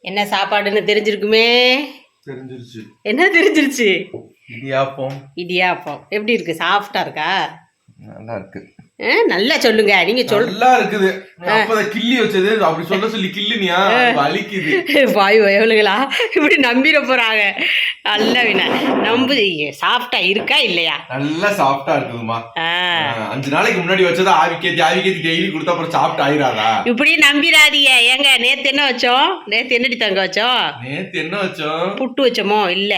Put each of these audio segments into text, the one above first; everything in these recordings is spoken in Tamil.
என்ன சாப்பாடுன்னு தெரிஞ்சிருக்குமே? தெரிஞ்சிருச்சு. என்ன தெரிஞ்சிருச்சு? இடியாப்பம். இடியாப்பம். எப்படி இருக்கு? சாஃப்டா இருக்கா? நல்லா இருக்கு. நல்லா சொல்லுங்க. நீங்க நல்லா இருக்குது. கிள்ளி வச்சது. அப்படி சொல்ல சொல்லி கிள்ளினியா? வலிக்குது வாய் வயலுங்களா இப்படி நம்பிட போறாங்க. நல்ல வினா நம்பு சாஃப்டா இருக்கா இல்லையா? நல்லா சாஃப்டா இருக்குதுமா அஞ்சு நாளைக்கு முன்னாடி வச்சதா ஆவி கேத்தி ஆவி கேத்தி டெய்லி கொடுத்தா அப்புறம் சாப்பிட்டு ஆயிராதா? இப்படி நம்பிடாதீங்க. ஏங்க நேத்து என்ன வச்சோம்? நேத்து என்னடி தங்க வச்சோம்? நேத்து என்ன வச்சோம்? புட்டு வச்சோமோ? இல்ல.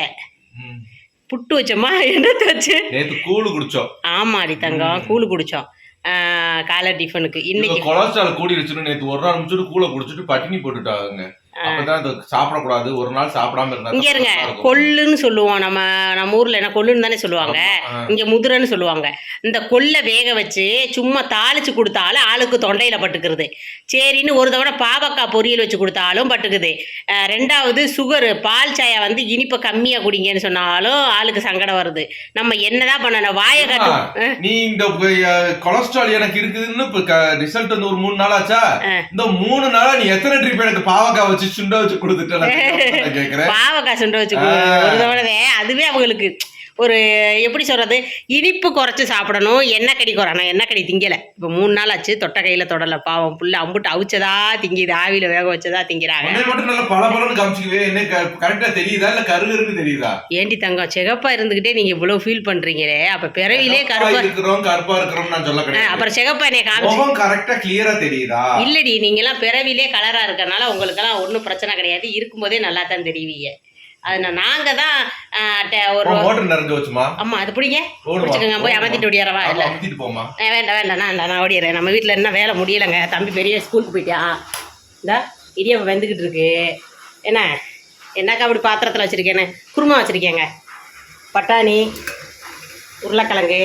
புட்டு வச்சோமா? என்னத்த வச்சு? நேத்து கூழு குடிச்சோம். ஆமாடி தங்கம். கூழு குடிச்சோம். காலை டிஃபனுக்கு இன்னைக்கு கொலஸ்ட்ரால் கூடிருச்சுன்னு நேத்து ஒரு நாள் முடிச்சுட்டு கூழ குடிச்சிட்டு பட்டினி போட்டுட்டாங்க சாப்பிடக்கூடாது. ஒரு நாள் சாப்பிடாம இருந்தா இங்க இருங்க. கொள்ளுன்னு சொல்லுவோம். நம்ம நம்ம ஊர்ல என்ன கொள்ளுன்னு தானே சொல்லுவாங்க. இங்க முதுரைன்னு சொல்லுவாங்க. இந்த கொல்லை வேக வச்சு சும்மா தாளிச்சு கொடுத்தாலும் ஆளுக்கு தொண்டையில பட்டுக்கிறது. சரின்னு ஒரு தடவை பாவக்காய் பொரியல் வச்சு கொடுத்தாலும் பட்டுக்குது. ரெண்டாவது சுகர் பால் சாயா வந்து இனிப்பை கம்மியா குடிங்கன்னு சொன்னாலும் ஆளுக்கு சங்கடம் வருது. நம்ம என்னதான் பண்ணணும்? வாயை அம்மா, காட்டு. நீ இந்த கொலஸ்ட்ரால் எனக்கு இருக்குதுன்னு ரிசல்ட் வந்து ஒரு மூணு நாள் ஆச்சா? இந்த மூணு நாளா நீ எத்தனை ட்ரிப் எனக்கு பாவக்காய் வச்சு சுண்ட வச்சு கொடுத்துட்டு நான் கேக்குறேன் பாவக்காய் சுண்டை வச்சு. ஒரு அதுவே அவங்களுக்கு ஒரு எப்படி சொல்றது இனிப்பு குறைச்சு சாப்பிடணும். எண்ணெய் கடி குறையணும் எண்ணெய் கடி திங்கலை. இப்போ மூணு நாள் ஆச்சு தொட்ட கையில் தொடலை பாவம். புள்ள அம்புட்டு அவிச்சதா திங்கிது ஆவியில் வேக வச்சதா திங்கிறாங்க. ஏண்டி தங்கம் சிகப்பா இருந்துகிட்டே நீங்க இவ்வளவு ஃபீல் பண்றீங்களே. அப்ப பிறவிலே கருப்பா கருப்பா இருக்கிறோம் கருப்பா இருக்கிறோம் நான் சொல்ல ஆ, கிடையாது அப்புறம் சிகப்பா என்னை காமிச்சு இல்லடி நீங்கெல்லாம் பிறவிலே கலரா இருக்கறனால உங்களுக்கெல்லாம் ஒன்றும் பிரச்சனை கிடையாது. இருக்கும்போதே நல்லா தான் தெரிவிங்க. அது நாங்க தான் ஒரு மோட்டர் நிறைஞ்சு வச்சுமா? அம்மா அது பிடிங்க? பிடிச்சிக்கோங்க போய். அமர்த்திட்டு ஓடியாரவா ஆமா, இல்லை. அமுத்திட்டு போமா வேண்டாம் வேண்டாம் நான் நான் ஓடிடுறேன். நம்ம வீட்டில் என்ன வேலை முடியலைங்க. தம்பி பெரிய ஸ்கூலுக்கு போயிட்டான் இந்தா இடியாப்பம் வெந்துக்கிட்டு இருக்கு. என்ன? என்னக்கா அப்படி பாத்திரத்தில் வச்சுருக்கேன்னு? குருமா வச்சுருக்கேங்க. பட்டாணி உருளைக்கிழங்கு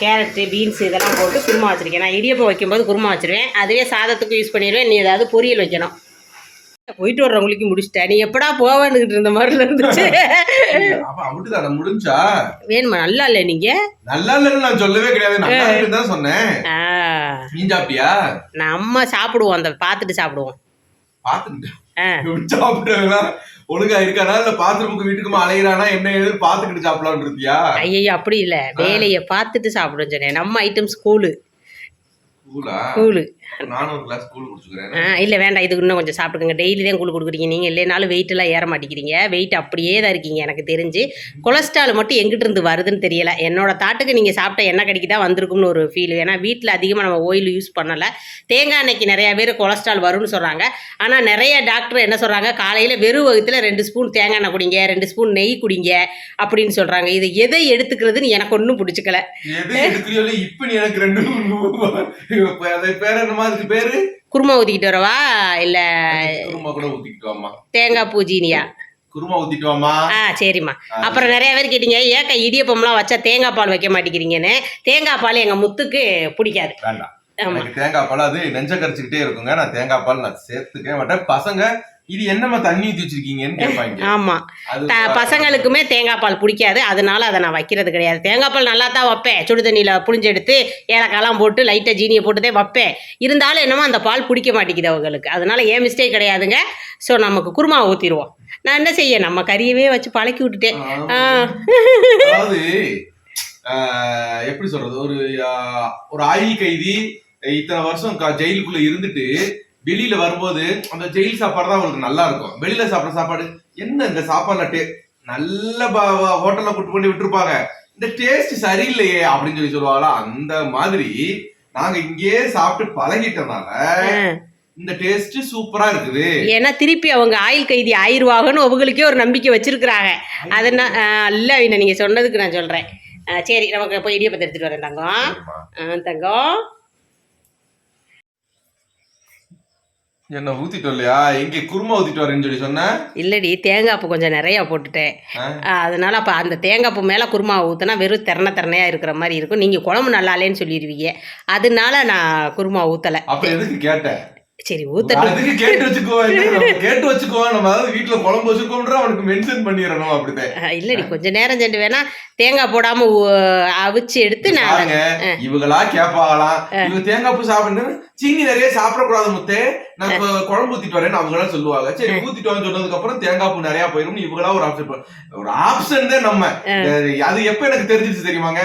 கேரட்டு பீன்ஸ் இதெல்லாம் போட்டு குருமா வச்சுருக்கேன். நான் இடியப்பம் வைக்கும்போது குருமா வச்சுருவேன். அதுவே சாதத்துக்கு யூஸ் பண்ணிடுவேன். நீ ஏதாவது பொரியல் வைக்கணும். போயிட்டு வர்றவங்களுக்கு முடிச்சிட்டேன். நீ எப்படா போவேன்னுக்கிட்டு இருந்த மாதிரி இருந்துச்சு. அப்ப அப்படிதான் முடிஞ்சா? வேணுமா நல்லா இல்லை நீங்கள் நல்லா இல்லைன்னு நான் சொல்லவே கிடையாது. நல்லா தான் சொன்னேன். நீ சாப்பிட்டியா? நம்ம சாப்பிடுவோம் அந்த பார்த்துட்டு சாப்பிடுவோம். பாத்துட்டு சாப்பிட்டாங்களா ஒழுங்கா இருக்கானா? இல்ல பாத்ரூமுக்கு வீட்டுக்குமா அலையிறானா? என்ன ஏது பாத்துக்கிட்டு சாப்பிடலாம்னு இருக்கியா ஐயோ அப்படி இல்லை. வேலையை பார்த்துட்டு சாப்பிடுன்னு சொன்னேன். நம்ம ஐட்டம் ஸ்கூலு. கூலா கூழு ஆ இல்லை வேண்டாம். இதுக்கு இன்னும் கொஞ்சம் சாப்பிட்டுக்கோங்க. டெய்லி தான் கூழ் கொடுக்குறீங்க. நீங்கள் இல்லைனாலும் எல்லாம் ஏற மாட்டேங்கிறீங்க. வெயிட் அப்படியே தான் இருக்கீங்க எனக்கு தெரிஞ்சு. கொலஸ்ட்ரால் மட்டும் எங்கிட்ட இருந்து வருதுன்னு தெரியல. என்னோட தாட்டுக்கு நீங்கள் சாப்பிட்ட எண்ணெய் கடிக்கு தான் வந்திருக்கும்னு ஒரு ஃபீல் ஏன்னா வீட்டில் அதிகமாக நம்ம ஓயில் யூஸ் பண்ணலை. தேங்காய் எண்ணெய்க்கு நிறையா பேர் கொலஸ்ட்ரால் வரும்னு சொல்கிறாங்க ஆனால் நிறைய டாக்டர் என்ன சொல்கிறாங்க காலையில் வெறும் வகுத்தில் ரெண்டு ஸ்பூன் தேங்காய் எண்ணெய் குடிங்க ரெண்டு ஸ்பூன் நெய் குடிங்க அப்படின்னு சொல்கிறாங்க இது எதை எடுத்துக்கிறதுன்னு எனக்கு ஒன்றும் பிடிச்சிக்கல. இப்ப எனக்கு ரெண்டு பேர் என்னமா அதுக்கு பேரு? குருமா ஊற்றிக்கிட்டு வரவா? இல்லை குருமா கூட ஊத்திக்கிட்டு வாமா தேங்காய் பூஜினியா? குருமா ஊத்திட்டு வாமா ஆ சரிம்மா அப்புறம் நிறைய பேர் கேட்டீங்க ஏக்கா இடியப்பம்லாம் வச்சா தேங்காய் பால் வைக்க மாட்டேங்கிறீங்கன்னு. தேங்காய் பால் எங்கள் முத்துக்கு பிடிக்காது. வேண்டாம். தேங்காய் பால் அது நெஞ்ச கரிச்சுக்கிட்டே இருக்குங்க. நான் தேங்காய் பால் நான் சேர்த்துக்கவே மாட்டேன். பசங்க இது என்னம்மா தண்ணி ஊத்தி வச்சிருக்கீங்கன்னு கேட்பாங்க. ஆமாம் பசங்களுக்குமே தேங்காய் பால் பிடிக்காது. அதனால அதை நான் வைக்கிறது கிடையாது. தேங்காய் பால் நல்லா தான் வைப்பேன். சுடு தண்ணியில் புளிஞ்சு எடுத்து ஏலக்காய்லாம் போட்டு லைட்டாக ஜீனியை போட்டுதே வைப்பேன். இருந்தாலும் என்னமோ அந்த பால் பிடிக்க மாட்டேங்குது அவங்களுக்கு. அதனால ஏன் மிஸ்டேக் கிடையாதுங்க. ஸோ நமக்கு குருமா ஊற்றிடுவோம் நான் என்ன செய்ய? நம்ம கறியவே வச்சு பழக்கி விட்டுட்டேன். எப்படி சொல்றது? ஒரு ஒரு ஆயுள் கைதி இத்தனை வருஷம் ஜெயிலுக்குள்ள இருந்துட்டு வெளியில வரும்போது அந்த ஜெயில் சாப்பாடு தான் அவங்களுக்கு நல்லா இருக்கும். வெளியில சாப்பிட்ற சாப்பாடு என்ன இந்த சாப்பாடுல டே நல்ல ஹோட்டல்ல கூட்டு பண்ணி விட்டுருப்பாங்க. இந்த டேஸ்ட் சரியில்லையே அப்படின்னு சொல்லி சொல்லுவாங்களா? அந்த மாதிரி நாங்க இங்கேயே சாப்பிட்டு பழகிட்டனால. இந்த டேஸ்ட் சூப்பரா இருக்குது. ஏன்னா திருப்பி அவங்க ஆயுள் கைதி ஆயிடுவாங்கன்னு அவங்களுக்கே ஒரு நம்பிக்கை வச்சிருக்கிறாங்க. அதனால் இல்லை நீங்கள் சொன்னதுக்கு நான் சொல்கிறேன் சரி நமக்கு போய் இடியப்பத்தை எடுத்துகிட்டு வரேன் தங்கம். தங்கம். என்ன ஊத்திட்டோம் இல்லையா? எங்க குருமா ஊத்திட்டு வரேன்னு சொல்லி சொன்ன? இல்லடி தேங்காய் பூ கொஞ்சம் நிறையா போட்டுட்டேன். அதனால அப்போ அந்த தேங்காய் பூ மேலே குருமா ஊற்றினா வெறும் திறனை திறனையாக இருக்கிற மாதிரி இருக்கும். நீங்கள் குழம்பு நல்லா இல்லைன்னு சொல்லிடுவீங்க. அதனால நான் குருமா ஊற்றலை அப்ப எதுக்கு கேட்டேன்? சரி ஊத்தட்டும். அதுக்கு கேட்டு வச்சுக்கோ கேட்டு வச்சுக்கோ நம்ம அதாவது வீட்டுல குழம்பு வச்சுக்கோன்ற அவனுக்கு மென்ஷன் பண்ணிடணும் அப்படிதான் இல்லடி கொஞ்ச நேரம் சென்று வேணா தேங்காய் போடாம அவிச்சு எடுத்து நான் இவங்களா கேட்பாங்களாம் இவங்க தேங்காய் பூ சாப்பிடணும் சீனி நிறைய சாப்பிடக்கூடாது முத்தே. நான் குழம்பு ஊத்திட்டு வரேன்னு அவங்க எல்லாம் சொல்லுவாங்க. சரி ஊத்திட்டு வரேன்னு சொன்னதுக்கு அப்புறம் தேங்காய் பூ நிறைய போயிரும் இவங்களா ஒரு ஆப்ஷன் ஒரு ஆப்ஷன் தான் நம்ம. அது எப்ப எனக்கு தெரிஞ்சிச்சு தெரியுமாங்க?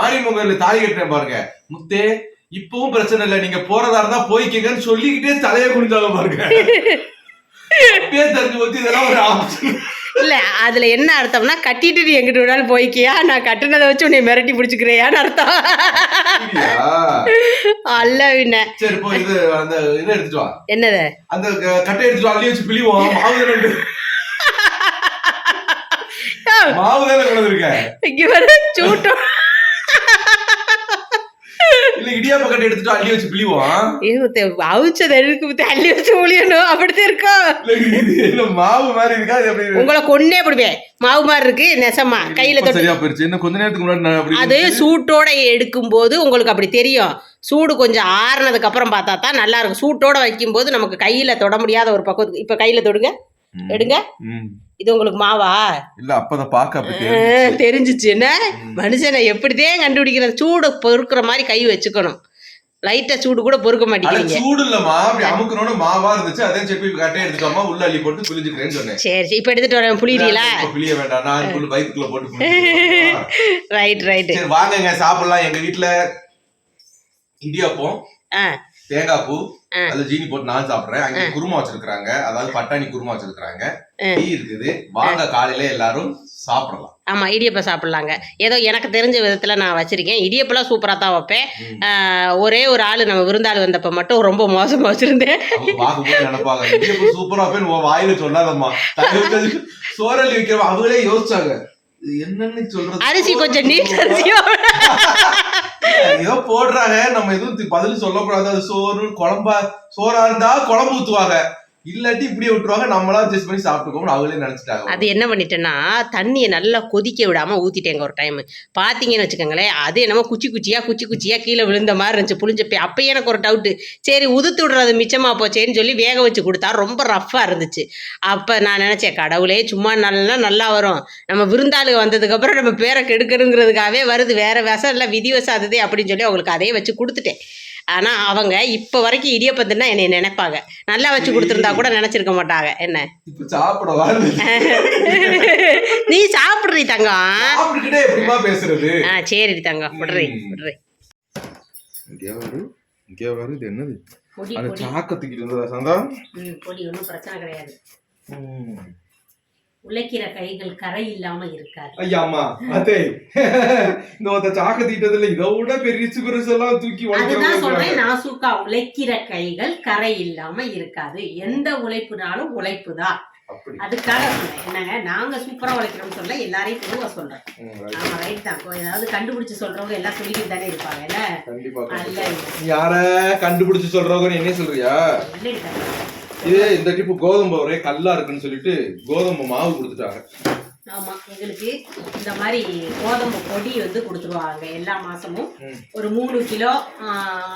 மாரியம்மன் கோயில்ல தாலி கட்டுறேன் பாருங்க. முத்தே இப்பவும் பிரச்சனை இல்ல. நீங்க போறதா இருந்தா போய்க்கங்கன்னு சொல்லிக்கிட்டே தலையை குனிஞ்சாங்க பாருங்க. இல்ல அதுல என்ன அர்த்தம்னா கட்டிட்டு நீ எங்கிட்ட வேணாலும் போய்க்கியா? நான் கட்டுனதை வச்சு உன்னை மிரட்டி பிடிச்சிக்கிறியான்னு அர்த்தம். அல்ல பின்ன சரி போ இது அந்த இதை எடுத்துட்டு வா. என்னது? அந்த கட்டை எடுத்துட்டு அள்ளி வச்சு பிழிவோம். மாவு தானே இருக்கு. மாவு தானே கொண்டு இருக்க இங்க வர சூட்டம் இல்ல இடியாப்ப கட்டை எடுத்துட்டு வா, அள்ளி வச்சு பிழிவோம். அவிச்சது வச்சு அப்படித்தான் இருக்கும். மாவு மாதிரி இருக்கா? உங்களை கொன்னே பிடிப்பேன். மாவு மாதிரி இருக்கு நெசமா. கையில சரியா போயிருச்சு. இன்னும் கொஞ்ச நேரத்துக்கு முன்னாடி நான் அப்படி அது சூட்டோட எடுக்கும்போது உங்களுக்கு அப்படி தெரியும். சூடு கொஞ்சம் ஆறுனதுக்கு அப்புறம் பார்த்தா தான் நல்லா இருக்கும். சூட்டோட வைக்கும்போது நமக்கு கையில தொட முடியாத ஒரு பக்குவத்துக்கு இப்ப கையில தொடுங்க. எடுங்க. இது உங்களுக்கு மாவா? இல்ல அப்பதான் பாக்க தெரிஞ்சுச்சு. என்ன? மனுஷனை எப்படிதான் கண்டுபிடிக்கிறது? சூடு பொறுக்கிற மாதிரி கை வச்சுக்கணும். லைட்டா சூடு கூட பொறுக்க மாட்டேங்கிறீங்க. சூடு இல்லம்மா. அப்படி அமுக்கணும்னு மாவா இருந்துச்சு. அதே செப்பி கட்டை எடுத்துக்கோமா உள்ள அள்ளி போட்டு பிழிஞ்சுக்கிறேன்னு சொன்னேன். சரி சரி. இப்ப எடுத்துட்டு வரேன். புளியறீங்களா பிழிய வேண்டாம். நான் அதுக்குள்ள வயிற்றுக்குள்ள போட்டு. ரைட் ரைட்டு சரி வாங்கங்க சாப்பிடலாம். எங்க வீட்டுல இடியாப்பம். ஆ. தேங்காய் பூ ஆ. அதுல ஜீனி போட்டு நான் சாப்பிடுறேன். அங்க குருமா வச்சிருக்காங்க அதாவது பட்டாணி குருமா வச்சிருக்காங்க. டீ இருக்குது. வாங்க காலையில எல்லாரும் சாப்பிடலாம். ஆமா இடியப்பம் சாப்பிட்லாங்க. ஏதோ எனக்கு தெரிஞ்ச விதத்தில் நான் வச்சிருக்கேன். இடியப்பெல்லாம் சூப்பராக தான் வைப்பேன். ஒரே ஒரு ஆள் நம்ம விருந்தாள் வந்தப்போ மட்டும் ரொம்ப மோசமாக வச்சுருந்தேன். நினைப்பாங்க இடியாப்பம் சூப்பரா போய் உன் வாயில சொல்லாதம்மா. சோறல்லி வைக்கிறவங்க அவங்களே யோசிச்சாங்க என்னன்னு சொல்றது? அரிசி கொஞ்சம் நீட் அரிசியோ ஏதோ போடுறாங்க. நம்ம எதுவும் பதில் சொல்லக்கூடாது. அது சோறு குழம்பா சோறா இருந்தா குழம்பு ஊத்துவாங்க. இல்லாட்டி இப்படியே விட்டுருவாங்க நம்மளா அட்ஜஸ்ட் பண்ணி சாப்பிட்டுக்கோம்னு அவங்களே நினைச்சிட்டாங்க. அது என்ன பண்ணிட்டேன்னா தண்ணியை நல்லா கொதிக்க விடாம ஊத்திட்டேங்க ஒரு டைம் பார்த்தீங்கன்னு வச்சுக்கோங்களேன் அது என்னமோ குச்சி குச்சியா குச்சி குச்சியா கீழே விழுந்த மாதிரி இருந்துச்சு புளிஞ்சப்பே அப்பயே எனக்கு ஒரு டவுட்டு சரி உதுத்து விடுறது மிச்சமாக போச்சேன்னு சொல்லி வேக வச்சு கொடுத்தா ரொம்ப ரஃப்பாக இருந்துச்சு. அப்போ நான் நினச்சேன் கடவுளே சும்மா நல்லா நல்லா வரும். நம்ம விருந்தாளுக வந்ததுக்கப்புறம் நம்ம பேரை கெடுக்கணுங்கிறதுக்காகவே வருது. வேற விஷம் இல்லை விதி வசாததே அதுதே அப்படின்னு சொல்லி அவங்களுக்கு அதே வச்சு கொடுத்துட்டேன். ஆனால் அவங்க இப்போ வரைக்கும் இடியப்பத்துனா என்னை நினைப்பாங்க. நல்லா வச்சு கொடுத்துருந்தா கூட நினச்சிருக்க மாட்டாங்க. என்ன? இப்ப சாப்பிட வருது நீ சாப்பிட்றீ தங்கம். ஆ சரி தங்கம். விடுறி. விடுறி. இங்கே வரு இங்கே வரு இது என்னது? அந்த பொடி. சாக்க தூக்கிட்டு இருந்ததா சந்தா? ம் பொடி ஒன்றும் பிரச்சனை கிடையாது. ம். உழைக்கிற கைகள் கரை இல்லாம இருக்காது. ஐயா அம்மா அதே இந்த ஒருத்த சாக்க தீட்டதுல இதை விட பெரிய பெருசு எல்லாம் தூக்கி அதுதான் சொல்றேன் நாசூக்கா உழைக்கிற கைகள் கரை இல்லாம இருக்காது. எந்த உழைப்புனாலும் உழைப்பு தான் அதுக்காக என்னங்க நாங்க சூப்பரா உழைக்கிறோம்னு சொல்ல எல்லாரையும் பொதுவா சொல்றேன். ஆமா ரைட் தான். ஏதாவது கண்டுபிடிச்சு சொல்றவங்க எல்லாம் சொல்லிட்டு தானே இருப்பாங்க இல்ல? யார கண்டுபிடிச்சு சொல்றவங்க என்ன சொல்றியா? தங்கம். இது இந்த டிப்பு கோதுமை ஒரே கல்லா இருக்குன்னு சொல்லிட்டு கோதுமை மாவு கொடுத்துட்டாங்க. ஆமா எங்களுக்கு இந்த மாதிரி கோதம்பு பொடி வந்து கொடுத்துருவாங்க எல்லா மாசமும். ஒரு மூணு கிலோ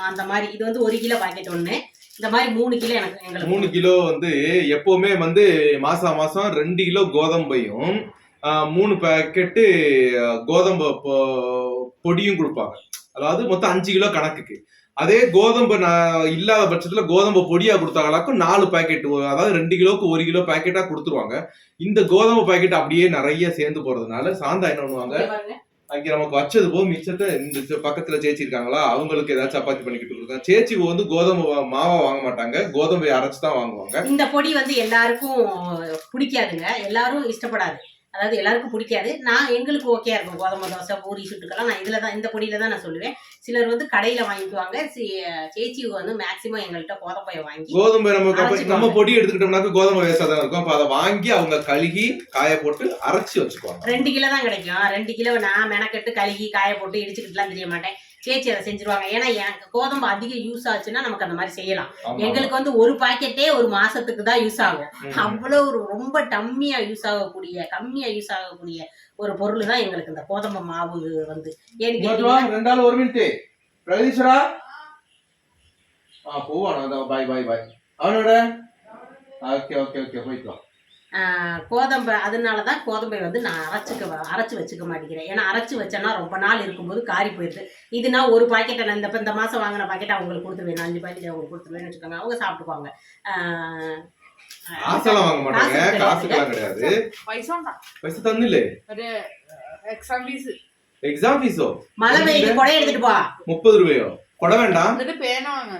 அந்த மாதிரி இது வந்து ஒரு கிலோ பாக்கெட் ஒண்ணு. இந்த மாதிரி மூணு கிலோ எனக்கு எங்களுக்கு மூணு கிலோ வந்து எப்பவுமே வந்து மாசம் மாசம் ரெண்டு கிலோ கோதம்பையும் மூணு பாக்கெட்டு கோதம்பு பொடியும் கொடுப்பாங்க. அதாவது மொத்தம் அஞ்சு கிலோ கணக்குக்கு. அதே கோதம்பு இல்லாத பட்சத்துல கோதம்பு பொடியா கொடுத்தாங்களாக்கும் நாலு பாக்கெட் அதாவது ரெண்டு கிலோக்கு ஒரு கிலோ பாக்கெட்டா கொடுத்துருவாங்க. இந்த கோதம்பு பாக்கெட் அப்படியே நிறைய சேர்ந்து போறதுனால சாந்தா என்ன பண்ணுவாங்க. அங்க நமக்கு வச்சது போக மிச்சத்தை இந்த பக்கத்துல சேச்சி இருக்காங்களா அவங்களுக்கு ஏதாவது சப்பாத்தி பண்ணிக்கிட்டு கொடுத்தாங்க சேச்சி வந்து கோதுமை மாவா வாங்க மாட்டாங்க. கோதுமையை அரைச்சு தான் வாங்குவாங்க. இந்த பொடி வந்து எல்லாருக்கும் பிடிக்காதுங்க. எல்லாரும் இஷ்டப்படாது. அதாவது எல்லாருக்கும் பிடிக்காது. நான் எங்களுக்கு ஓகே இருக்கும். கோதுமை தோசை பூரி சுட்டுக்கெல்லாம் நான் இதுல தான் இந்த பொடியில தான் நான் சொல்லுவேன். சிலர் வந்து கடையில வாங்கிக்குவாங்க. சி- சேச்சி வந்து மேக்சிமம் எங்கள்கிட்ட கோதம்பையை வாங்கி கோதுமை அரைச்சுக்குவாங்க. நம்ம பொடி எடுத்துக்கிட்டோம்னாக்க கோதுமை வேஸ்டா தான் இருக்கும். அப்ப அதை வாங்கி அவங்க கழுகி காய போட்டு அரைச்சி வச்சுக்குவாங்க. ரெண்டு கிலோ தான் கிடைக்கும். ரெண்டு கிலோ நான் மெனக்கெட்டு கழுகி காய போட்டு இடிச்சுக்கிட்டுலாம் தெரிய மாட்டேன். சேச்சி அதை செஞ்சிருவாங்க. ஏன்னா எனக்கு கோதம்பு அதிக யூஸ் ஆச்சுன்னா நமக்கு அந்த மாதிரி செய்யலாம். எங்களுக்கு வந்து ஒரு பாக்கெட்டே ஒரு மாசத்துக்கு தான் யூஸ் ஆகும். அவ்வளவு ஒரு ரொம்ப டம்மியா யூஸ் ஆகக்கூடிய கம்மியா யூஸ் ஆகக்கூடிய ஒரு பொருள் தான் எங்களுக்கு இந்த கோதம்பு மாவு வந்து. ரெண்டாள் ஒரு மினிட் பிரகதீஸ்வரா? ஆ போவானா. பாய் பாய் பாய் அவனோட? ஓகே ஓகே ஓகே போய்க்கலாம். கோதம்பை அதனால தான் கோதம்பை வந்து நான் அரைச்சிக்க அரைச்சி வச்சுக்க மாட்டேங்கிறேன். ஏன்னா அரைச்சி வச்சேன்னா ரொம்ப நாள் இருக்கும்போது காரி போயிடுது இதுனா ஒரு பாக்கெட்டை நான் இந்த இப்போ இந்த மாதம் வாங்கின பாக்கெட் அவங்களுக்கு கொடுத்துருவேன். அஞ்சு பாக்கெட் அவங்களுக்கு கொடுத்துருவேன்னு வச்சுக்கோங்க. அவங்க சாப்பிட்டுக்குவாங்க. ஆசைலாம் வாங்க மாட்டாங்க. காசுக்கெல்லாம் கிடையாது. பைசா பைசா தந்துல எக்ஸாம் ஃபீஸ் எக்ஸாம் ஃபீஸோ மழை வெயில் கொடை எடுத்துட்டு போ. முப்பது ரூபாயோ? கொடை வேண்டாம். பேனா வாங்க.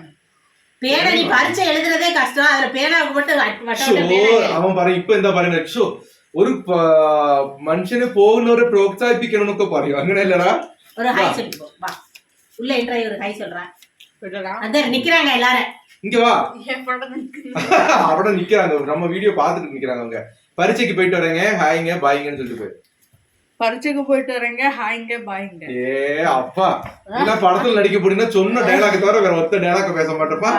വാങ്ങാൻ பேனை நீ பரீட்சை எழுதுறதே கஷ்டம் அதுல பேனாவுக்கு மட்டும் வட்ட- வட்ட ഷോ வட்ட பேனா எழுது. അവൻ പറയും ഇപ്പൊ എന്താ പറയുന്നത് ഷോ ഒരു പ- മനുഷ്യന് പോകുന്നവരെ പ്രോത്സാഹിപ്പിക്കണം എന്നൊക്കെ പറയും അങ്ങനെയല്ലടാ ஒரு ஹாய் சொல்லி போ வா உள்ள என்ற ஒரு ஹாய் சொல்றேன் വിടടാ அதான் நிக்கிறாங்க எல்லாரும் இங்க வா എവിടെ നിൽക്കുന്നു അവിടെ நிக்கிறாங்க நம்ம வீடியோ பார்த்துட்டு நிக்கிறாங்க அவங்க பரீட்சைக்கு போயிட்டு வரேங்க ஹாய்ங்க பாய்ங்கன்னு சொல்லிட்டு போய் பரிச்சைக்கு போயிட்டு வரேங்க. ஹாய்ங்க பாய்ங்க. ஏ அப்பா. என்ன படத்துல நடிக்க போறீங்கன்னா சொன்ன டயலாக் தவிர வேற ஒத்த டயலாக் பேச மாட்டப்பா.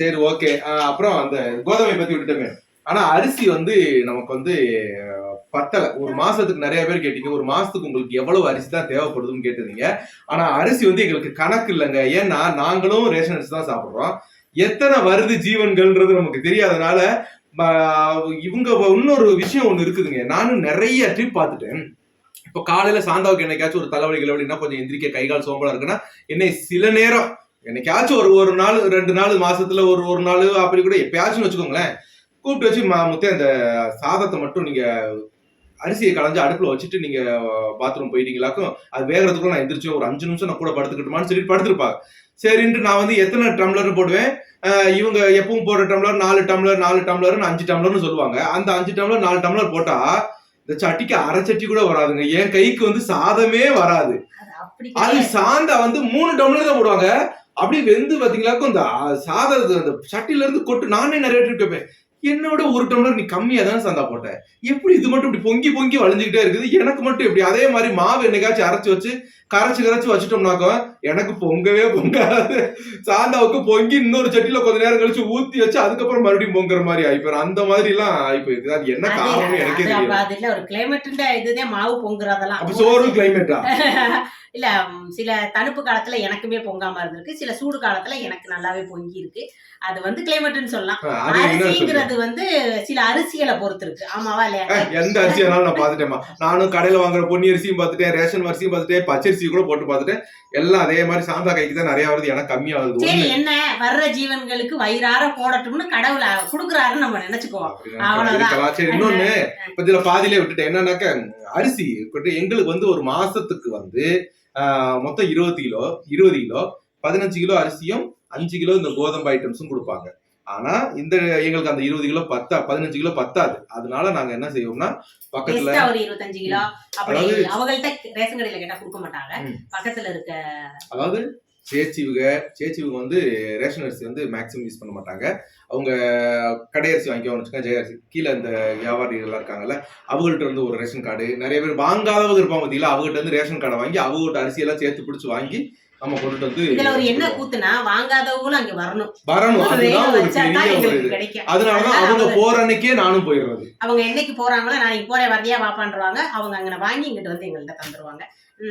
சரி ஓகே. அப்புறம் அந்த கோதுமை பத்தி விட்டுட்டோமே. ஆனா அரிசி வந்து நமக்கு வந்து பத்தல. ஒரு மாசத்துக்கு நிறைய பேர் கேட்டீங்க. ஒரு மாசத்துக்கு உங்களுக்கு எவ்வளவு அரிசி தான் தேவைப்படுதுன்னு கேட்டிருந்தீங்க. ஆனா அரிசி வந்து எங்களுக்கு கணக்கு இல்லைங்க. ஏன்னா நாங்களும் ரேஷன் அரிசி தான் சாப்பிடுறோம். எத்தனை வருது ஜீவன்கள்ன்றது நமக்கு தெரியாதனால இவங்க இன்னொரு விஷயம் ஒன்று இருக்குதுங்க. நானும் நிறைய ட்ரிப் பார்த்துட்டேன். இப்போ காலையில சாந்தாவுக்கு என்னைக்காச்சும் ஒரு தலைவலி கிளவலினா கொஞ்சம் எந்திரிக்க கை கால் சோம்பலா இருக்குன்னா என்னை சில நேரம் என்னைக்காச்சும் ஒரு ஒரு நாள் ரெண்டு நாள் மாசத்துல ஒரு ஒரு நாள் அப்படி கூட எப்பயாச்சும் வச்சுக்கோங்களேன் கூப்பிட்டு வச்சு மா முத்தே அந்த சாதத்தை மட்டும் நீங்க அரிசியை களைஞ்சு அடுப்புல வச்சுட்டு நீங்க பாத்ரூம் போயிட்டீங்களாக்கும் அது வேகிறதுக்குள்ள நான் எந்திரிச்சு ஒரு அஞ்சு நிமிஷம் நான் கூட படுத்துக்கிட்டுமான்னு சொல்லிட்டு படுத்திருப்பாங்க. சரின்ட்டு நான் வந்து எத்தனை டம்ளர் போடுவேன்? இவங்க எப்பவும் போடுற டம்ளர் நாலு டம்ளர் நாலு டம்ளர்னு அஞ்சு டம்ளர்னு சொல்லுவாங்க. அந்த அஞ்சு டம்ளர் நாலு டம்ளர் போட்டா இந்த சட்டிக்கு அரை சட்டி கூட வராதுங்க. என் கைக்கு வந்து சாதமே வராது. அது அப்படி. சாந்தா வந்து மூணு டம்ளர் தான் போடுவாங்க. அப்படியே வெந்து பாத்தீங்களாக்கும் இந்த சாதம் அந்த சட்டில இருந்து கொட்டு நானே நிறைய ட்ரிப் கேட்பேன் என்னோட ஒரு டம்ளர் நீ கம்மியா தானே சாந்தா போட்ட? எப்படி இது மட்டும் இப்படி பொங்கி பொங்கி வளைஞ்சுக்கிட்டே இருக்குது? எனக்கு மட்டும் எப்படி? அதே மாதிரி மாவு என்னைக்காச்சும் அரைச்சு வச்சு கரைச்சு கரைச்சு வச்சுட்டோம்னாக்கோ எனக்கு பொங்கவே பொங்காது. சாந்தாவுக்கு பொங்கி இன்னொரு சட்டில கொஞ்ச நேரம் கழிச்சு ஊத்தி வச்சு அதுக்கப்புறம் மறுபடியும் பொங்குற மாதிரி ஆயிப்போம் அந்த மாதிரி எல்லாம் ஆயிப்போயிருக்கு அது என்ன காரணம் எனக்கே தெரியல. அது இல்ல. ஒரு கிளைமேட் இதுதான் மாவு பொங்குறதெல்லாம். அப்ப சோறு கிளைமேட்டா இல்ல சில தணுப்பு காலத்துல எனக்குமே பொங்காம இருந்திருக்கு. சில சூடு காலத்துல எனக்கு நல்லாவே பொங்கி இருக்கு. அது வந்து கிளைமேட்னு சொல்லலாம்? அரிசிங்கிறது வந்து சில அரிசிகளை பொறுத்து இருக்கு ஆமாவா இல்லையா? எந்த அரிசி வேணாலும் நான் பார்த்துட்டேன்மா நானும் கடையில வாங்குற பொன்னி அரிசியும் பார்த்துட்டேன் ரேஷன் அரிசியும் பார்த்துட்டேன் பச்சரிசி கூட போட்டு பார்த்துட்டேன். எல்லாம் அதே மாதிரி சாந்தா கைக்கு தான் நிறைய வருது. எனக்கு கம்மியா வருது சரி என்ன? வர்ற ஜீவன்களுக்கு வயிறார போடட்டும்னு கடவுளை குடுக்குறாருன்னு நம்ம நினைச்சுக்குவோம். அவ்வளவுதான். சரி இன்னொன்னு இப்ப இதுல பாதியிலே விட்டுட்டேன். என்னன்னாக்க அரிசி எங்களுக்கு வந்து ஒரு மாசத்துக்கு வந்து மொத்தம் இருபது கிலோ இருபது கிலோ பதினஞ்சு கிலோ அரிசியும் அஞ்சு கிலோ இந்த கோதம்பு ஐட்டம்ஸும் கொடுப்பாங்க. ஆனா இந்த எங்களுக்கு அந்த இருபது கிலோ பத்தா பதினஞ்சு கிலோ பத்தாது. அதனால நாங்க என்ன செய்வோம்னா பக்கத்துல ஒரு இருபத்தஞ்சு கிலோ. அதாவது- அவங்கள்ட்ட ரேஷன் கடையில கேட்டா கொடுக்க மாட்டாங்க. பக்கத்துல இருக்க அதாவது சேச்சிவுக சேச்சிவுக வந்து ரேஷன் அரிசி வந்து மேக்ஸிமம் யூஸ் பண்ண மாட்டாங்க. அவங்க கடை அரிசி வாங்கிக்கோன்னு வச்சுக்கோங்க ஜெய அரிசி கீழே இந்த வியாபாரிகள் இருக்காங்கல்ல அவங்கள்ட்ட வந்து ஒரு ரேஷன் கார்டு. நிறைய பேர் வாங்காதவங்க இருப்பாங்க பார்த்தீங்களா அவங்ககிட்ட வந்து ரேஷன் கார்டை வாங்கி அவங்ககிட்ட அரிசி எல்லாம் சேர்த்து பிடிச்சி வாங்கி நம்ம கொண்டுட்டு வந்து இதுல ஒரு என்ன கூத்துனா வாங்காதவங்களும் அங்க வரணும். வரணும். அதுதான் ஒரு பெரிய அதனாலதான் அதனால அவங்க போற அன்னைக்கே நானும் போயிடுறது. அவங்க என்னைக்கு போறாங்களோ நாளைக்கு போறேன் வர்றியா வாப்பான்றவாங்க. அவங்க அங்க வாங்கி இங்கிட்டு வந்து எங்கள்கிட்ட தந்துருவாங்க.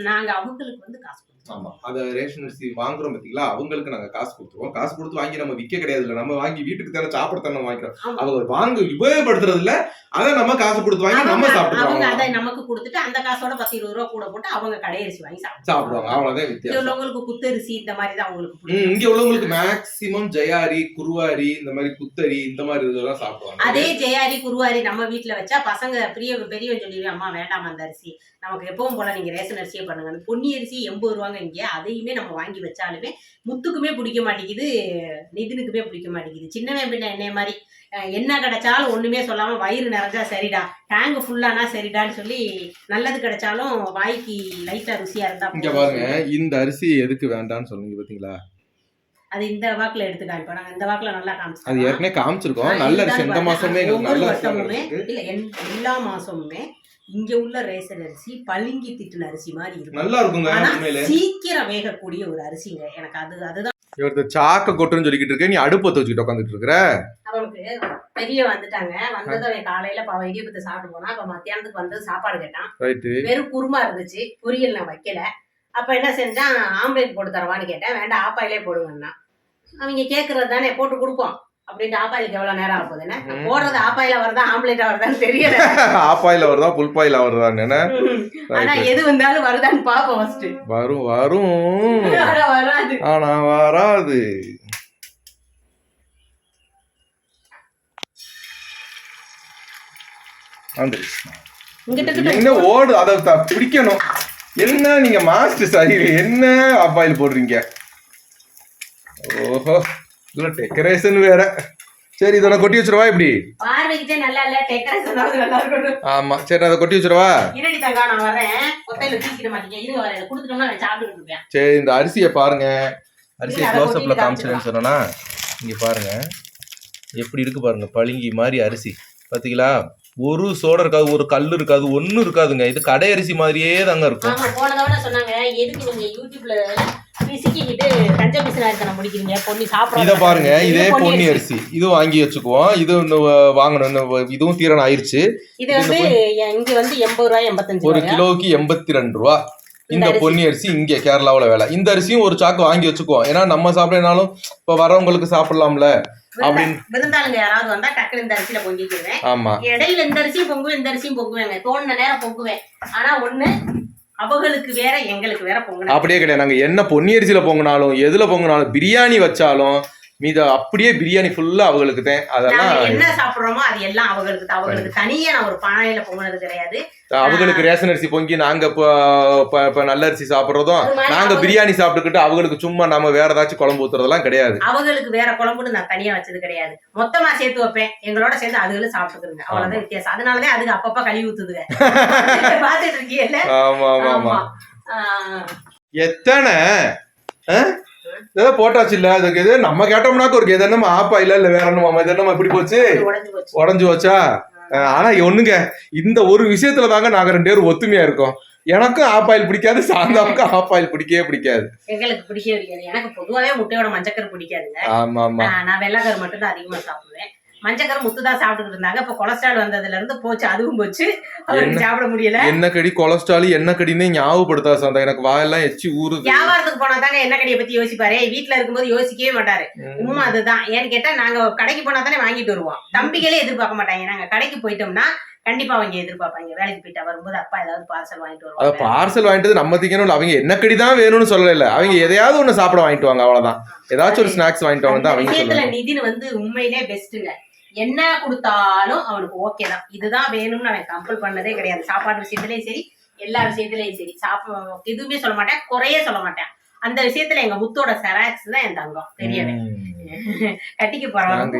நாங்க அவங்களுக்கு வந்து காசு ஆமா. அத ரேஷன் அரிசி வாங்குறோம் பாத்தீங்களா? அவங்களுக்கு நாங்க காசு கொடுத்துருவோம். காசு கொடுத்து வாங்கி நம்ம விற்க கிடையாது இல்ல. நம்ம வாங்கி வீட்டுக்கு தானே சாப்பிட தானே வாங்கிக்கிறோம். அவங்க வாங்க உபயோகப்படுத்துறது இல்ல. அதை நம்ம காசு கொடுத்து வாங்கி நம்ம சாப்பிடுறோம் அதை நமக்கு கொடுத்துட்டு அந்த காசோட பத்து இருபது ரூபா கூட போட்டு அவங்க கடையரிசி வாங்கி சாப்பிடுவாங்க. சாப்பிடுவாங்க. அவ்வளவுதான் வித்தியாசம். உள்ளவங்களுக்கு குத்தரிசி இந்த மாதிரி தான் அவங்களுக்கு இங்க உள்ளவங்களுக்கு மேக்சிமம் ஜெயாரி குருவாரி இந்த மாதிரி குத்தரி இந்த மாதிரி இதெல்லாம் சாப்பிடுவாங்க. அதே ஜெயாரி குருவாரி நம்ம வீட்ல வச்சா பசங்க பெரிய பெரியவன் சொல்லிடுவேன் அம்மா வேண்டாம் அந்த அரிசி. நமக்கு எப்பவும் போல நீங்க ரேஷன் அரிசியே பண்ணுங்க. அந்த பொன்னி அரிசி எண்பது ரூபாங்க இங்க. அதையுமே நம்ம வாங்கி வச்சாலுமே முத்துக்குமே பிடிக்க மாட்டேங்குது நிதினுக்குமே பிடிக்க மாட்டேங்குது. சின்னவன் பின்ன என்னைய மாதிரி என்ன கிடைச்சாலும் ஒண்ணுமே சொல்லாம வயிறு நிறைஞ்சா சரிடா டேங்க் ஃபுல்லானா சரிடான்னு சொல்லி நல்லது கிடைச்சாலும் வாய்க்கு லைட்டா ருசியா இருந்தா இங்க. பாருங்க இந்த அரிசி எதுக்கு வேண்டாம்னு சொன்னீங்க பாத்தீங்களா? அது இந்த வாக்குல எடுத்து காமிப்போம் நாங்க இந்த வாக்குல நல்லா அது காமிச்சோம் ஏற்கனவே காமிச்சிருக்கோம். நல்ல அரிசி இந்த மாசமே நல்ல வருஷமுமே. இல்ல எல்லா மாசமுமே இங்க உள்ள ரேசன் அரிசி பளிங்கி திட்டுன அரிசி மாதிரி இருக்கும். நல்லா இருக்குங்க சீக்கிரம் வேகக்கூடிய ஒரு அரிசிங்க. எனக்கு அது அதுதான். இவர்த்த சாக்க கொட்டுன்னு சொல்லிக்கிட்டு இருக்க நீ அடுப்பத்தை வச்சுக்கிட்டு உட்காந்துட்டு இருக்கிற? அவனுக்கு பெரிய வந்துட்டாங்க. வந்தது அவன் காலையில பாவம் இடியப்பத்தை சாப்பிட்டு போனா அப்ப மத்தியானத்துக்கு வந்து சாப்பாடு கேட்டான். வெறும் குருமா இருந்துச்சு. பொரியல் நான் வைக்கல. அப்ப என்ன செஞ்சான்? ஆம்லேட் போட்டு தரவான்னு கேட்டேன். வேண்டாம் ஆப்பாயிலே போடுங்கன்னா அவங்க கேட்கறது தானே போட்டு கொடுப்போம். அப்படின்ட்டு ஆப்பாயிலுக்கு நேரம் போடுறது ஆப்பாயில வருதா ஆம்லேட்டா வருதான்னு தெரியல. ஆப்பாயில வருதா என்ன? ஆனா எது வந்தாலும் வருதான்னு பாப்போம் ஃபர்ஸ்ட் வரும் வரும். வராது. ஆனா வராது. என்ன ஓடு அதை பிடிக்கணும். என்ன நீங்க மாஸ்டர் சரி என்ன ஆப்பாயில் போடுறீங்க? ஓஹோ. இதுல டெக்கரேஷன் வேற. சரி இதை நான் கொட்டி வச்சிருவா இப்படி? பார்வைக்கிட்டே நல்லா இல்ல டெக்கரேஷன் நல்லா இருக்கணும். ஆமா சரி அதை கொட்டி வச்சிருவா இரடி தங்கா நான் வரேன் கொத்தையில தூக்கிட மாட்டீங்க. இருங்க வரேன் கொடுத்துட்டோம்னா நான் சாப்பிட்டு இருப்பேன். சரி இந்த அரிசியை பாருங்க. அரிசியை க்ளோஸ் அப்ல கொட்டிட்டு காமிச்சிருன்னு சொன்னா இங்க பாருங்க. எப்படி இருக்கு பாருங்க பளிங்கி மாதிரி அரிசி. பாத்தீங்களா? ஒரு சோடை இருக்காது ஒரு கல் இருக்காது ஒண்ணும் இருக்காதுங்க. இது கடை அரிசி மாதிரியே தாங்க இருக்கும். போன தடவை சொன்னாங்க. எதுக்கு நீங்க யூடியூப்ல பிசிக்கிட்டு கஞ்ச பிசினாரித்தனம் முடிக்கிறீங்க? பொண்ணி சாப்பிட இத பாருங்க இதே பொன்னி அரிசி. இதுவும் வாங்கி வச்சுக்குவோம். இது வாங்கணும். இதுவும் தீரன் ஆயிருச்சு. இது வந்து இங்க வந்து எண்பது ரூபாய் எண்பத்தஞ்சு ஒரு கிலோவுக்கு எண்பத்தி ரெண்டு ரூபா. இந்த. பொன்னி அரிசி இங்க கேரளாவுல வேலை. இந்த அரிசியும் ஒரு சாக்கு வாங்கி வச்சுக்குவோம். ஏன்னா நம்ம சாப்பிடனாலும் இப்ப வரவங்களுக்கு சாப்பிடலாம்ல. விருந்தாளுங்க யாராவது வந்தா டக்குனு இந்த அரிசியில பொங்கிக்குவேன். ஆமா. இடையில இந்த அரிசியும் பொங்குவேன் இந்த அரிசியும் பொங்குவேங்க. தோணுன நேரம் பொங்குவேன். ஆனா ஒண்ணு அவங்களுக்கு வேற எங்களுக்கு வேற பொங்குன அப்படியே கிடையாது. நாங்க என்ன பொன்னி அரிசியில பொங்கினாலும் எதுல பொங்கினாலும் பிரியாணி வச்சாலும் மீத அப்படியே பிரியாணி ஃபுல்லா அவங்களுக்கு தான் அதெல்லாம் என்ன சாப்பிடுறோமோ அது எல்லாம் அவங்களுக்கு தான். அவங்களுக்கு தனியா நான் ஒரு பானையில பொங்குனது கிடையாது. அவங்களுக்கு ரேஷன் அரிசி பொங்கி நாங்க இப்போ நல்ல அரிசி சாப்பிடுறதும் நாங்க பிரியாணி சாப்பிட்டுக்கிட்டு அவங்களுக்கு சும்மா நம்ம வேற ஏதாச்சும் குழம்பு ஊத்துறதெல்லாம் கிடையாது. அவங்களுக்கு வேற குழம்புன்னு நான் தனியா வச்சது கிடையாது. மொத்தமா சேர்த்து வைப்பேன். எங்களோட சேர்ந்து அதுகளும் சாப்பிட்டுக்குங்க. அவ்வளவுதான் வித்தியாசம். அதனாலதான் அதுக்கு அப்பப்ப கழுவி ஊத்துதுங்க. பாத்துட்டு இருக்கீங்கல்ல ஆமா ஆமா ஆமா. எத்தனை? ஏதோ போட்டாச்சு இல்ல. அதுக்கு இது நம்ம கேட்டோம்னாக்க ஒரு எது என்னமா ஆப்பா இல்ல இல்ல வேற என்னமா இது என்னமா இப்படி போச்சு. இது உடைஞ்சு போச்சு. ஆனா ஒண்ணுங்க. இந்த ஒரு விஷயத்துல தாங்க நாங்க ரெண்டு பேரும் ஒத்துமையா இருக்கோம். எனக்கும் ஆப்பாயில் பிடிக்காது சாந்தாவுக்கும் ஆப்பாயில் பிடிக்கவே பிடிக்காது. எங்களுக்கு பிடிக்கவே பிடிக்காது. எனக்கு பொதுவாவே முட்டையோட மஞ்சக்கரு பிடிக்காதுங்க. ஆமா ஆமா. நான் வெள்ளைக்கரு மட்டும் தான் அதிகமா சாப்பிடுவேன். மஞ்சக்கரு முத்து தான் சாப்பிட்டுட்டு இருந்தாங்க. இப்ப கொலஸ்ட்ரால் வந்ததுல இருந்து போச்சு அதுவும் போச்சு. அவருக்கு? சாப்பிட முடியல. என்ன கடி? கொலஸ்ட்ரால் என்ன கடின்னு ஞாபகப்படுத்தா சாந்தா. எனக்கு வாயெல்லாம் எச்சி ஊறுது. வியாபாரத்துக்கு போனா தாங்க என்ன கடையை பத்தி யோசிப்பாரு? வீட்டுல இருக்கும்போது யோசிக்கவே மாட்டாரு. உண்மை அதுதான். ஏன்னு கேட்டா நாங்க கடைக்கு போனா தானே வாங்கிட்டு வருவோம். தம்பிகளே எதிர்பார்க்க மாட்டாங்க. நாங்க கடைக்கு போயிட்டோம்னா கண்டிப்பா அவங்க எதிர்பார்ப்பாங்க. வேலைக்கு போயிட்டா வரும்போது அப்பா ஏதாவது பார்சல் வாங்கிட்டு வருவாங்க. பார்சல் வாங்கிட்டு நம்ம திங்கணும் அவங்க என்ன கடி தான் வேணும்னு சொல்லல அவங்க எதையாவது ஒண்ணு சாப்பிட வாங்கிட்டு வாங்க அவ்வளவுதான். ஏதாச்சும் ஒரு ஸ்நாக்ஸ் வாங்கிட்டு அந்த அவங்க விஷயத்துல சொல்லுவாங்க. நிதின் வந்து உண்மையிலே பெஸ்ட்டுங்க என்ன கொடுத்தாலும் அவனுக்கு ஓகே தான். இதுதான் வேணும்னு அவன் கம்பல் பண்ணதே கிடையாது. சாப்பாடு விஷயத்துலயும் சரி எல்லா விஷயத்துலயும் சரி. சாப்ப எதுவுமே சொல்ல மாட்டேன் குறையே சொல்ல மாட்டேன். அந்த விஷயத்துல எங்க முத்தோட செராக்ஸ் தான் என் தங்கம். தெரியவே. கட்டிக்க போறவன்.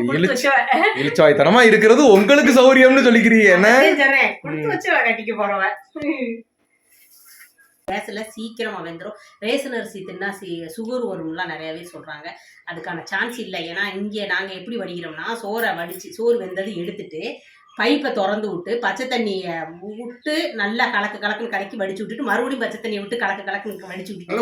இருக்கிறது உங்களுக்கு சௌரியம்னு சொல்லிக்கிறீங்க. என்ன? சொல்றேன். கொடுத்து வச்சவன் கட்டிக்க போறவன். கேஸ்ல சீக்கிரமாக வெந்துடும் ரேஷன் அரிசி தின்னா சி சுகர் வரும்லாம் நிறையாவே சொல்கிறாங்க அதுக்கான சான்ஸ் இல்லை. ஏன்னா இங்கே நாங்கள் எப்படி வடிக்கிறோம்னா சோறை வடித்து சோறு வெந்தது எடுத்துட்டு பைப்பை திறந்து விட்டு பச்சை தண்ணியை விட்டு நல்லா கலக்கு கலக்குன்னு கலக்கி வடிச்சு விட்டுட்டு மறுபடியும் பச்சை தண்ணியை விட்டு கலக்கு கலக்குன்னு வடிச்சு விட்டுட்டு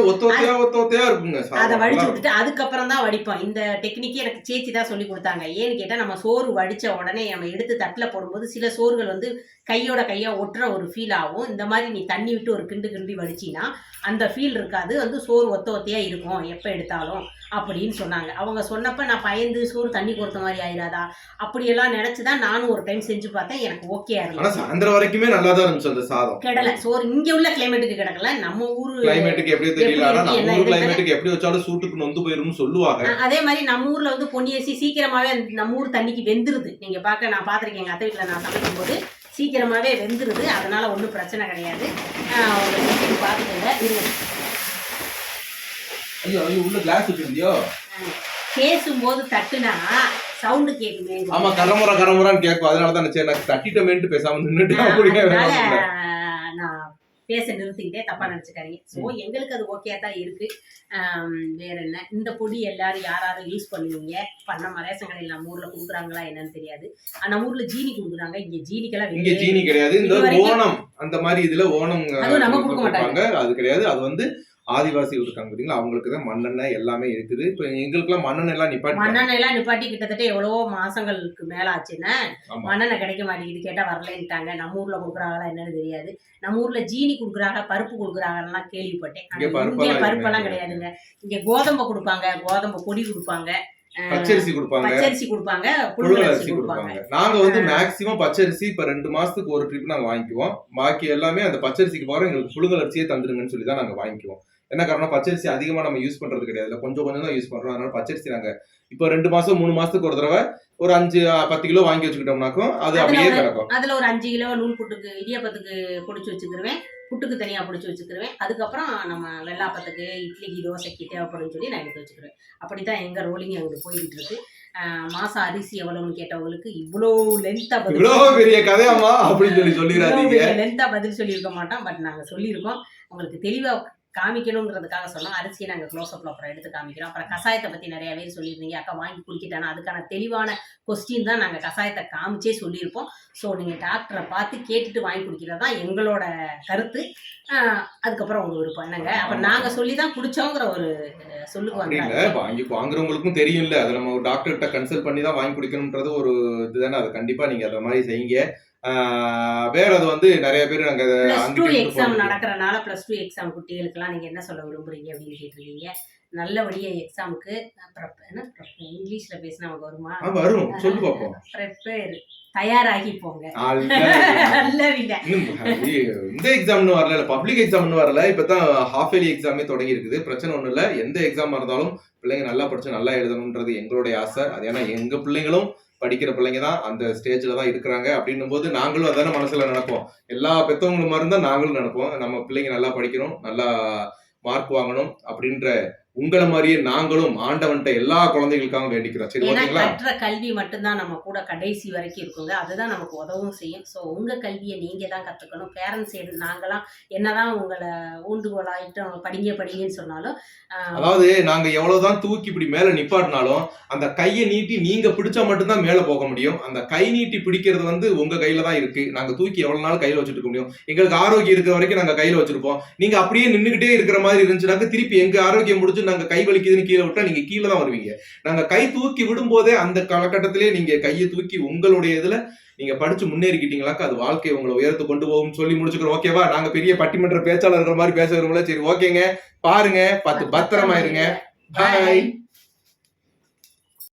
அதை. வடிச்சு விட்டுட்டு அதுக்கப்புறம் தான் வடிப்போம். இந்த டெக்னிக்கே எனக்கு சேச்சி தான் சொல்லி கொடுத்தாங்க. ஏன்னு கேட்டா நம்ம சோறு வடிச்ச உடனே நம்ம எடுத்து தட்டுல போடும்போது சில சோறுகள் வந்து கையோட கையா ஒட்டுற ஒரு ஃபீல் ஆகும். இந்த மாதிரி நீ தண்ணி விட்டு ஒரு கிண்டு கிண்டி வடிச்சினா அந்த ஃபீல் இருக்காது. வந்து சோறு ஒத்த ஒத்தையா இருக்கும். எப்ப எடுத்தாலும். அப்படின்னு சொன்னாங்க. அவங்க சொன்னப்ப நான் பயந்து சோறு தண்ணி கொடுத்த மாதிரி ஆயிடாதா அப்படியெல்லாம் நினைச்சுதான் நானும் ஒரு டைம் செஞ்சு பார்த்தேன். எனக்கு ஓகே இருந்துச்சு. சாயந்தரம் வரைக்குமே நல்லா தான் இருந்துச்சு அந்த சாதம். கிடல. சோறு இங்க உள்ள கிளைமேட்டுக்கு கிடக்கல. நம்ம ஊரு கிளைமேட்டுக்கு எப்படி தெரியல. நம்ம ஊர் கிளைமேட்டுக்கு எப்படி வச்சாலும் சூட்டுக்கு நொந்து போயிரும்னு சொல்லுவாங்க. அதே மாதிரி நம்ம ஊர்ல வந்து பொன்னி அரிசி சீக்கிரமாவே அந்த நம்ம ஊர் தண்ணிக்கு வெந்துருது. நீங்க பார்க்க நான் பார்த்திருக்கேன் எங்க அத்தை வீட்டுல நான் சமைக்கும் போது சீக்கிரமாவே வெந்துருது. அதனால ஒன்றும் பிரச்சனை கிடையாது. பார்த்துக்கோங்க. இருங்க. ஐயோ ஐயோ உள்ள கிளாஸ் வச்சிருந்தியோ பேசும்போது தட்டுனா சவுண்டு கேட்குமே ஆமா கரமுறை கரமுறான்னு கேட்கும் அதனால தான் சரி நான் தட்டிட்டமேன்ட்டு பேசாம நின்னுட்டு அப்படியே நான் பேச நிறுத்திக்கிட்டே தப்பா நினைச்சுக்காதீங்க. ஸோ எங்களுக்கு அது ஓகே தான் இருக்கு. வேற என்ன? இந்த பொடி எல்லாரும் யார் யாரும் யூஸ் பண்ணுவீங்க? பண்ண கடையில் நம்ம ஊர்ல கொடுக்குறாங்களா என்னன்னு தெரியாது. நம்ம ஊர்ல ஜீனி கொடுக்குறாங்க. இங்க ஜீனிக்கெல்லாம் இங்க ஜீனி கிடையாது. இந்த ஓணம் அந்த மாதிரி இதுல ஓணம் நம்ம கொடுக்க கொடுப்பாங்க. அது கிடையாது. அது வந்து ஆதிவாசிகள் இருக்காங்க பாத்தீங்களா? அவங்களுக்கு தான் மண்ணெண்ணெய் எல்லாமே இருக்குது. இப்போ எங்களுக்குலாம் மண்ணெண்ணெய் எல்லாம் நிப்பாட்டி மண்ணெண்ணெய் எல்லாம் நிப்பாட்டி கிட்டத்தட்ட எவ்வளவோ மாசங்களுக்கு மேல ஆச்சுன்னா. மண்ணெண்ணெய் கிடைக்க மாட்டேங்குது கேட்டா வரலன்ட்டாங்க. நம்ம ஊர்ல கொடுக்குறாங்களா என்னன்னு தெரியாது. நம்ம ஊர்ல ஜீனி கொடுக்குறாங்க பருப்பு கொடுக்குறாங்கலாம் கேள்விப்பட்டேன். இங்க பருப்பெல்லாம் கிடையாதுங்க. இங்க கோதம்பை கொடுப்பாங்க. கோதம்பை பொடி கொடுப்பாங்க. பச்சரிசி கொடுப்பாங்க. பச்சரிசி கொடுப்பாங்க. புழுங்கல் புழுங்கல் அரிசி கொடுப்பாங்க. நாங்க வந்து மேக்சிமம் பச்சரிசி இப்ப ரெண்டு மாசத்துக்கு ஒரு ட்ரிப் நாங்க வாங்கிக்குவோம். பாக்கி எல்லாமே அந்த பச்சரிசிக்கு பகரம் எங்களுக்கு புழுங்கல் அரிசியே தந்துருங்கன்னு சொல்லி தான் நாங்க வாங்கிக்குவோம். என்ன காரணம் பச்சரிசி அதிகமா நம்ம யூஸ் பண்றது கிடையாது. இல்ல கொஞ்சம் கொஞ்சம் தான் யூஸ் பண்றோம். அதனால பச்சரிசி நாங்க இப்போ ரெண்டு மாசம் மூணு மாசத்துக்கு ஒரு தடவை ஒரு அஞ்சு பத்து கிலோ வாங்கி வச்சுக்கிட்டோம்னாக்கும் அது அப்படியே கிடக்கும். அதுல ஒரு அஞ்சு கிலோ நூல் புட்டுக்கு இடியாப்பத்துக்கு பிடிச்சி வச்சுக்கிருவேன். புட்டுக்கு தனியா பிடிச்சி வச்சுக்கிருவேன். அதுக்கப்புறம் நம்ம வெள்ளாப்பத்துக்கு இட்லிக்கு தோசைக்கு தேவைப்படும்னு சொல்லி நான் எடுத்து வச்சுக்கிறேன் அப்படித்தான் எங்க ரோலிங் அங்கிட்டு போய்கிட்டு இருக்கு. மாசம் அரிசி எவ்வளவுன்னு கேட்டவங்களுக்கு இவ்வளோ லென்த்தா பதில் இவ்வளவு பெரிய கதையாமா அப்படின்னு சொல்லி சொல்லிடாதீங்க லென்த்தா பதில் சொல்லியிருக்க மாட்டோம். பட் நாங்க சொல்லியிருக்கோம். உங்களுக்கு தெளிவா காமிக்கணுங்கிறதுக்காக சொன்னோம் அரிசியை நாங்கள் க்ளோஸ்அப்பில் அப்புறம் எடுத்து காமிக்கிறோம். அப்புறம் கசாயத்தை பற்றி நிறைய பேர் சொல்லியிருந்தீங்க. அக்கா வாங்கி குடிக்கிட்டானா அதுக்கான தெளிவான கொஸ்டின் தான் நாங்கள் கசாயத்தை காமிச்சே சொல்லியிருப்போம். ஸோ நீங்கள் டாக்டரை பார்த்து கேட்டுட்டு வாங்கி குடிக்கிறது தான் எங்களோட கருத்து. அதுக்கப்புறம் உங்க விருப்பம். என்னங்க? அப்போ நாங்கள் சொல்லி தான் குடிச்சோங்கிற ஒரு சொல்லுக்கு வந்தாங்க. வாங்கி வாங்குறவங்களுக்கும் தெரியும் இல்ல அது நம்ம ஒரு டாக்டர்கிட்ட கன்சல்ட் பண்ணி தான் வாங்கி குடிக்கணும்ன்றது ஒரு இதுதானே? அதை கண்டிப்பா நீங்க அந்த மாதிரி செய்யுங்க. வேற அது வந்து நிறைய பேர் நாங்க ப்ளஸ் டூ எக்ஸாம். நடக்கிறனால ப்ளஸ் டூ எக்ஸாம் குட்டிகளுக்கெல்லாம் நீங்கள் என்ன சொல்ல விரும்புறீங்க அப்படின்னு கேட்டிருக்கீங்க. நல்லபடியாக எக்ஸாமுக்கு இங்கிலீஷ்ல பேசினா நமக்கு வருமா? வரும். சொல்லு பார்ப்போம் ப்ரிப்பேர் தயாராகி போங்க இந்த எக்ஸாம்னு வரல பப்ளிக் எக்ஸாம்னு வரல. இப்பதான் ஹாஃப் இயர்லி எக்ஸாமே தொடங்கி இருக்குது. பிரச்சனை ஒண்ணும் இல்ல. எந்த எக்ஸாம் இருந்தாலும் பிள்ளைங்க நல்லா படிச்சு நல்லா எழுதணும்ன்றது எங்களுடைய ஆசை. அது ஏன்னா எங்க பிள்ளைங்களும் படிக்கிற பிள்ளைங்க தான் அந்த ஸ்டேஜில் தான் இருக்கிறாங்க. அப்படின்னும் போது நாங்களும் அதான மனசில் நினைப்போம். எல்லா பெற்றவங்களும் மாதிரி தான் நாங்களும் நினைப்போம். நம்ம பிள்ளைங்க நல்லா படிக்கணும் நல்லா மார்க் வாங்கணும் அப்படின்ற உங்களை மாதிரியே நாங்களும் ஆண்டவன்ட்ட எல்லா குழந்தைகளுக்காக வேண்டிக்கிறோம். சரி ஓகேங்களா? கற்ற கல்வி மட்டும்தான் நம்ம கூட கடைசி வரைக்கும் இருக்குங்க. அதுதான் நமக்கு உதவும் செய்யும். ஸோ உங்க கல்வியை நீங்க தான் கத்துக்கணும். பேரண்ட்ஸ் எது நாங்களாம் என்னதான் உங்களை ஊண்டுகோலாயிட்டும் படிங்க படிங்கன்னு சொன்னாலும் அதாவது நாங்க எவ்வளவுதான் தூக்கி இப்படி மேல நிப்பாட்டினாலும் அந்த கையை நீட்டி நீங்க பிடிச்சா மட்டும்தான் மேல போக முடியும். அந்த கை நீட்டி பிடிக்கிறது வந்து உங்க கையில தான் இருக்கு. நாங்க தூக்கி எவ்வளவு நாள் கையில வச்சுட்டு முடியும்? எங்களுக்கு ஆரோக்கியம் இருக்கிற வரைக்கும் நாங்க கையில வச்சிருப்போம். நீங்க அப்படியே நின்னுகிட்டே இருக்கிற மாதிரி இருந்துச்சுனாக்க திருப்பி எங்க ஆரோக்கியம் முடிஞ்சு நாங்க கை வலிக்குதுன்னு கீழே விட்டா நீங்க கீழே தான் வருவீங்க. நாங்க கை தூக்கி விடும்போதே அந்த காலகட்டத்திலே நீங்க கையை தூக்கி உங்களுடைய இதுல நீங்க படிச்சு முன்னேறிக்கிட்டீங்களாக்கா? அது வாழ்க்கையை உங்களை உயர்த்து கொண்டு போகும் சொல்லி முடிச்சுக்கிறோம். ஓகேவா நாங்க பெரிய பட்டிமன்ற பேச்சாளர்கள் மாதிரி பேச விரும்பல சரி ஓகேங்க பாருங்க. பார்த்து பத்திரமா இருங்க. பாய்